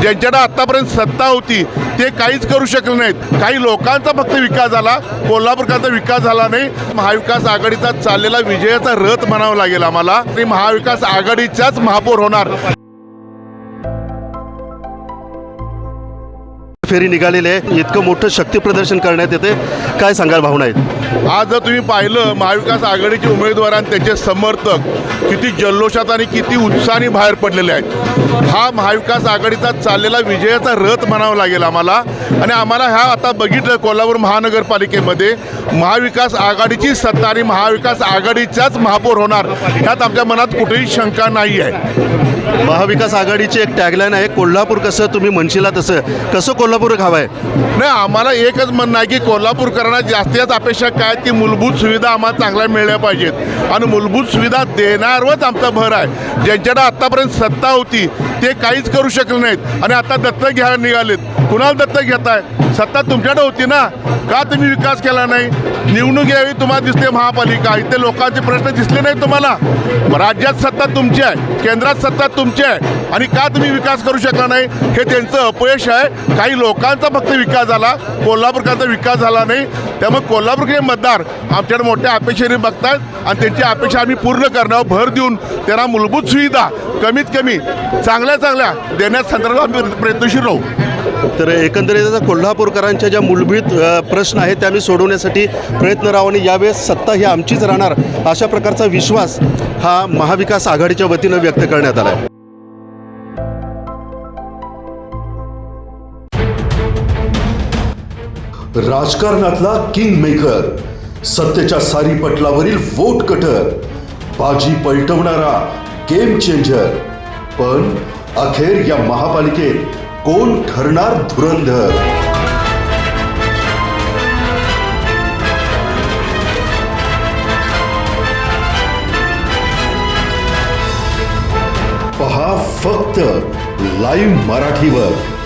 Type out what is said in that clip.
ज्यांच्याकडे आतापर्यंत सत्ता होती ते काहीच करू शकले नाहीत. काही लोकांचा फक्त विकास झाला कोल्हापूरकरांचा विकास झाला नाही. महाविकास आघाडीचा चाललेला विजयाचा रथ म्हणावा लागेल आम्हाला. आणि महाविकास आघाडीच्याच महापौर होणार. फेरी निघालेली आहे. इतकं मोठं शक्ती प्रदर्शन करण्यात येते. काय सांगाल भावना आहेत? आज जर तुम्ही पाहिलं महाविकास आघाडीचे उमेदवार आणि त्यांचे समर्थक किती जल्लोषात आणि किती उत्साहाने बाहेर पडलेले आहेत. हा महाविकास आघाडीचा चाललेला विजयाचा रथ म्हणावा लागेल आम्हाला. आणि आम्हाला ह्या आता बघितलं कोल्हापूर महानगरपालिकेमध्ये महाविकास आघाडीची सत्ता आणि महाविकास आघाडीच्याच महापौर होणार ह्यात आमच्या मनात कुठेही शंका नाही आहे. महाविकास आघाडीची एक टॅगलाईन आहे कोल्हापूर कसं तुम्ही म्हणशीला तसं. कसं कोल्हापूर हवं आहे नाही आम्हाला एकच म्हणणं आहे की कोल्हापूरकरांना जास्तीच अपेक्षा काय की मूलभूत सुविधा आम्हाला चांगल्या मिळल्या पाहिजेत. आणि मूलभूत सुविधा देणारच आमचा भर आहे. ज्यांच्याकडे आत्तापर्यंत सत्ता होती ते काहीच करू शकले नाहीत. आणि आता दत्तक घ्यायला निघालेत. कुणाला दत्तक घेताय? सत्ता तुमच्याकडे होती ना का तुम्ही विकास केला नाही? निवडणूक यावी तुम्हाला दिसते महापालिका. इथे लोकांचे प्रश्न दिसले नाही तुम्हाला. राज्यात सत्ता तुमची आहे केंद्रात सत्ता तुमची आहे आणि का तुम्ही विकास करू शकला नाही? हे त्यांचं अपयश आहे. काही लोकांचा फक्त विकास झाला कोल्हापूरकरांचा विकास झाला नाही. त्यामुळे कोल्हापूरचे मतदार आमच्याकडे मोठ्या अपेक्षेने बघतात आणि त्यांची अपेक्षा आम्ही पूर्ण करण्यावर भर देऊन त्यांना मूलभूत सुविधा कमीत कमी चांगल्या चांगल्या देण्यास संदर्भात आम्ही प्रयत्नशील राहू. तर एकंदरीत कोल्हापूरकरांच्या ज्या मूलभूत प्रश्न आहेत ते आम्ही सोडवण्यासाठी प्रयत्न राहू आणि यावेळेस सत्ता ही आमचीच राहणार अशा प्रकारचा विश्वास हा महाविकास आघाडीच्या वतीनं व्यक्त करण्यात आला आहे राजकारणातला किंग मेकर सत्तेच्या सारी पटलावरील वोट कटर बाजी पलटवणारा गेम चेंजर पण अखेर या महापालिकेत कोण ठरणार धुरंधर? पहा फक्त लाईव्ह मराठीवर.